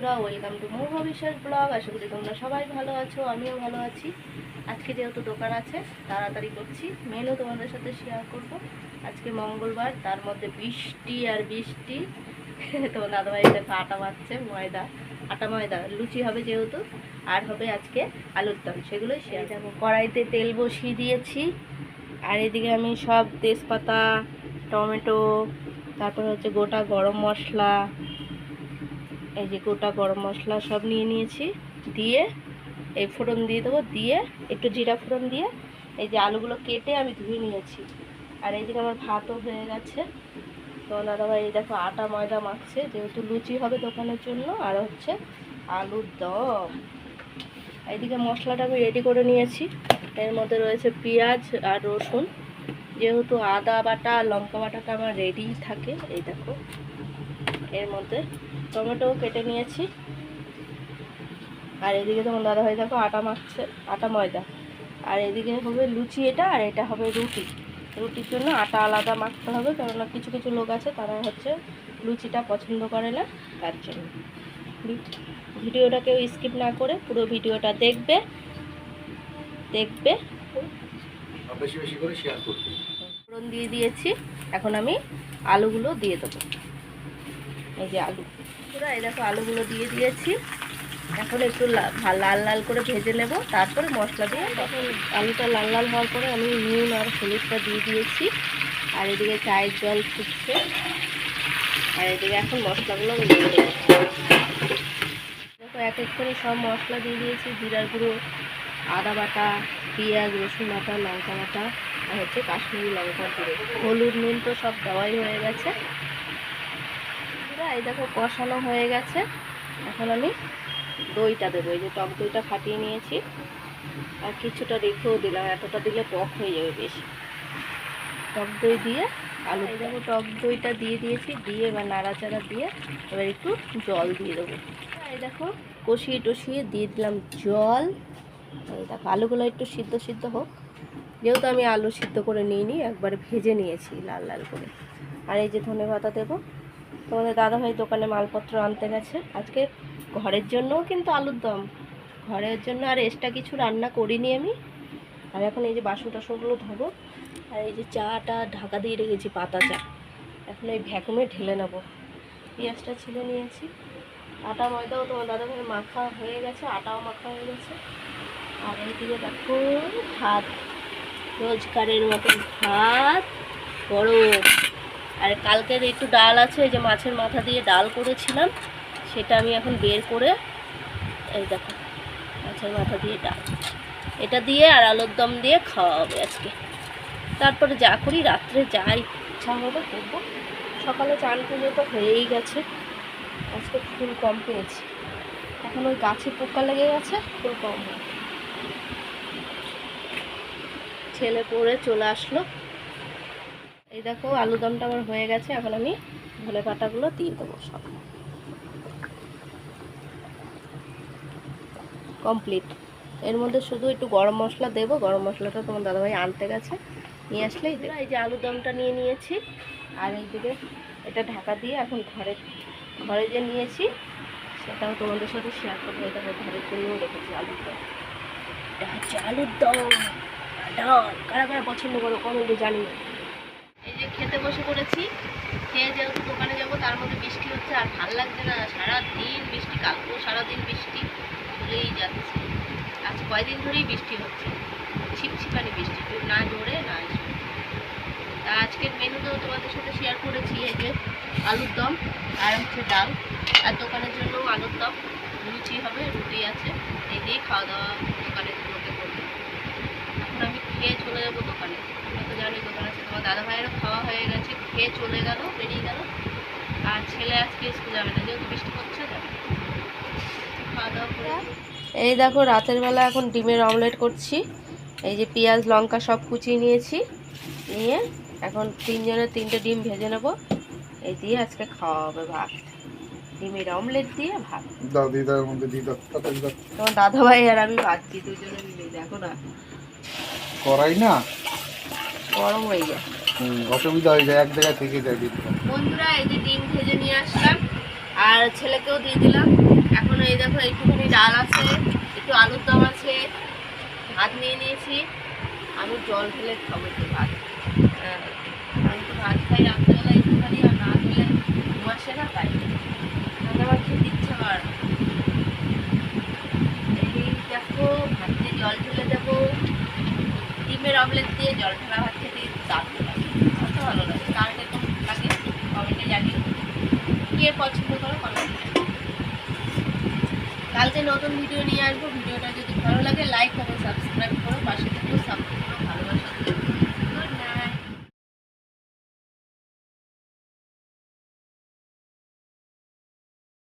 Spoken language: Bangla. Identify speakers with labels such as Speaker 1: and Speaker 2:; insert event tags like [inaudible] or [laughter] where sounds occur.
Speaker 1: বন্ধুরা ওয়েলকাম টু মৌহ বিশ্বাস ব্লগ আশা করি তোমরা সবাই ভালো আছো, আমিও ভালো আছি। আজকে যেহেতু দোকান আছে, তাড়াতাড়ি করছি। মেনু তোমাদের সাথে শেয়ার করব। আজকে মঙ্গলবার, তার মধ্যে বৃষ্টি আর বৃষ্টি। [laughs] তো দাদাভাই দেখো আটা মারছে, ময়দা। আটা ময়দা, লুচি হবে যেহেতু। আর হবে আজকে আলুর দম, সেগুলোই শেয়ার দেখো কড়াইতে তেল বসিয়ে দিয়েছি। আর এদিকে আমি সব তেজপাতা, টমেটো, তারপর হচ্ছে গোটা গরম মশলা এই যে গোটা গরম মশলা সব নিয়ে নিয়েছি। দিয়ে এই ফোড়ন দিয়ে দেবো। দিয়ে একটু জিরা ফোড়ন দিয়ে এই যে আলুগুলো কেটে আমি ধুয়ে নিয়েছি। আর এইদিকে আমার ভাতও হয়ে গেছে। তো দাদাভাই এই দেখো আটা ময়দা মাখছে। যেহেতু লুচি হবে দোকানের জন্য, আর হচ্ছে আলুর দম। এইদিকে মশলাটা আমি রেডি করে নিয়েছি। এর মধ্যে রয়েছে পেঁয়াজ আর রসুন। যেহেতু আদা বাটা লঙ্কা বাটাটা আমার রেডি থাকে, এই দেখো। এর মধ্যে টমেটোও কেটে নিয়েছি। আর এদিকে তোমার দাদাভাই দেখো আটা মাখছে আটা ময়দা। আর এদিকে হবে লুচি এটা আর এটা হবে রুটি। রুটির জন্য আটা আলাদা মাখতে হবে কেননা কিছু কিছু লোক আছে তারা হচ্ছে লুচিটা পছন্দ করে না তার জন্য। ভিডিওটা কেউ স্কিপ না করে পুরো ভিডিওটা দেখবে দেখবে।
Speaker 2: আর বেশি বেশি করে শেয়ার করবে।
Speaker 1: ফোড়ন দিয়ে দিয়েছি এখন আমি আলুগুলো দিয়ে দেবো। এই যে আলু। পুরো এই দেখো আলুগুলো দিয়ে দিয়েছি। এখন একটু লাল লাল করে ভেজে নেব। তারপরে মশলা দিয়ে তখন আলুটা লাল লাল হওয়ার পরে আমি নুন আর হলুদটা দিয়ে দিয়েছি। আর এদিকে চায়ের জল ফুটছে। আর এদিকে এখন মশলাগুলো দেখো এক এক করে সব মশলা দিয়ে দিয়েছি। জিরার গুঁড়ো আদা বাটা পেঁয়াজ রসুন বাটা লঙ্কা বাটা আর হচ্ছে কাশ্মীরি লঙ্কা গুঁড়ো। হলুদ নুন তো সব দেওয়াই হয়ে গেছে। বন্ধুরা, এই দেখো কষানো হয়ে গেছে। এখন আমি দইটা দেবো। এই যে টক দইটা ফাটিয়ে নিয়েছি। আর কিছুটা রেখেও দিলাম, এতটা দিলে টক হয়ে যাবে বেশি। টক দই দিয়ে আলু দেখো টক দইটা দিয়ে দিয়েছি, দিয়ে এবার নাড়াচাড়া দিয়ে এবার একটু জল দিয়ে দেবো। এই দেখো কষিয়ে টষিয়ে দিয়ে দিলাম জল। এই দেখো আলুগুলো একটু সিদ্ধ সিদ্ধ হোক। যেহেতু আমি আলু সিদ্ধ করে নিইনি, একবার ভেজে নিয়েছি লাল লাল করে। আর এই যে ধনে পাতা দেবো। তোমাদের দাদাভাই দোকানে মালপত্র আনতে গেছে। আজকে ঘরের জন্যও কিন্তু আলুর দম। ঘরের জন্য আর এক্সট্রা কিছু রান্না করিনি আমি। আর এখন এই যে বাসন টাসনগুলো ধোবো, আর এই যে চাটা ঢাকা দিয়ে রেখেছি, পাতা চা। এখন এই ভ্যাকুমে ঢেলে নেব। পেঁয়াজটা ছিলে নিয়েছি। আটা, ময়দাও তোমার দাদাভাই মাখা হয়ে গেছে, আটাও মাখা হয়ে গেছে। আর এইদিকে দেখো, ভাত। রোজকারের মতন ভাত, গরম। আর কালকের একটু ডাল আছে যে মাছের মাথা দিয়ে ডাল করেছিলাম, সেটা আমি এখন বের করে, এই দেখো, মাছের মাথা দিয়ে ডাল। এটা দিয়ে আর আলুর দম দিয়ে খাওয়া হবে আজকে। তারপরে যা করি, রাত্রে যা ইচ্ছা হবে করব। সকালে চান পুজো তো হয়েই গেছে। আজকে ফুল কম পেয়েছি। এখন ওই গাছে পোকা লেগে গেছে, ফুল কম ছেলে পড়ে চলে আসলো। এই দেখো, আলু দমটা আমার হয়ে গেছে। এখন আমি ধনে পাতাগুলো দিয়ে দেবো সব। কমপ্লিট এর মধ্যে শুধু একটু গরম মশলা দেবো। গরম মশলাটা তোমার দাদাভাই আনতে গেছে। নিয়ে আসলেই দেবো। এই যে আলু দমটা নিয়ে নিয়েছি। আর এইদিকে এটা ঢাকা দিয়ে এখন ঘরে ঘরে যে নিয়েছি, সেটাও তোমাদের সাথে শেয়ার করব। এটা ঘরের জন্যও রেখেছি আলুর দম। এটা হচ্ছে আলুর দম। কারা কারা পছন্দ করো কমেন্টে জানি যে খেতে বসে পড়েছি। খেয়ে যেহেতু দোকানে যাব, তার মধ্যে বৃষ্টি হচ্ছে আর ভালো লাগছে না। সারা দিন বৃষ্টি, কালকেও সারাদিন বৃষ্টি, চলেই যাচ্ছে। আজ কয়দিন ধরেই বৃষ্টি হচ্ছে। ছিপছিপানি বৃষ্টি না জোরে, না। তা আজকের মেনুতেও তোমাদের সাথে শেয়ার করেছি, এই যে আলুর দম আর হচ্ছে ডাল। আর দোকানের জন্য আলুর দম। লুচি হবে, রুটি আছে। এই দিয়ে খাওয়া দাওয়া দোকানের লোকে করবে এখন আমি খেয়ে চলে যাব দোকানে তোমরা তো জানোই দোকান আছে তোমার দাদা ভাইয়েরও খাওয়া হয়ে গেছে খেয়ে চলে গেল বেরিয়ে গেল। আর ছেলে আজকে স্কুল যাবে না যেহেতু বৃষ্টি হচ্ছে যাবে। খাওয়া দাওয়া করে এই দেখো রাতের বেলা এখন ডিমের অমলেট করছি। এই যে পেঁয়াজ লঙ্কা সব কুচিয়ে নিয়েছি। নিয়ে এখন তিনজনের তিনটে ডিম ভেজে নেব। এই দিয়ে আজকে খাওয়া হবে ভাত। ডিমের অমলেট দিয়ে ভাত। তোমার দাদা ভাই আর আমি ভাবছি দুজনে মিলে। দেখো না।
Speaker 2: করাই না?
Speaker 1: গরম হয়ে যায়
Speaker 2: অসুবিধা হয়ে যায় এক জায়গায় থেকে যায়
Speaker 1: বন্ধুরা এই যে ডিম ভেজে নিয়ে আসলাম আর ছেলেকেও দিয়ে দিলাম। এখন এই দেখো একটুখানি ডাল আছে একটু আলুর দম আছে ভাত নিয়ে নিয়েছি। আমি জল ঢেলে খাব একটু ভাত। হ্যাঁ, আমি তো ভাত খাই রাত্রেবেলা একটুখানি আর না খেলে ঘুম আসে না তাই। আমার খেতে ইচ্ছা না। এই দেখো ভাত জল ঢেলে দেবো। ডিমের অমলেট দিয়ে জল ঢালা কত ভালো লাগে। কার কেমন লাগে কমেন্টে জানিও কে পছন্দ করো কমেন্টে কালকে নতুন ভিডিও নিয়ে আসব। ভিডিওটা যদি ভালো লাগে লাইক করো সাবস্ক্রাইব করো। পাশে থেকেও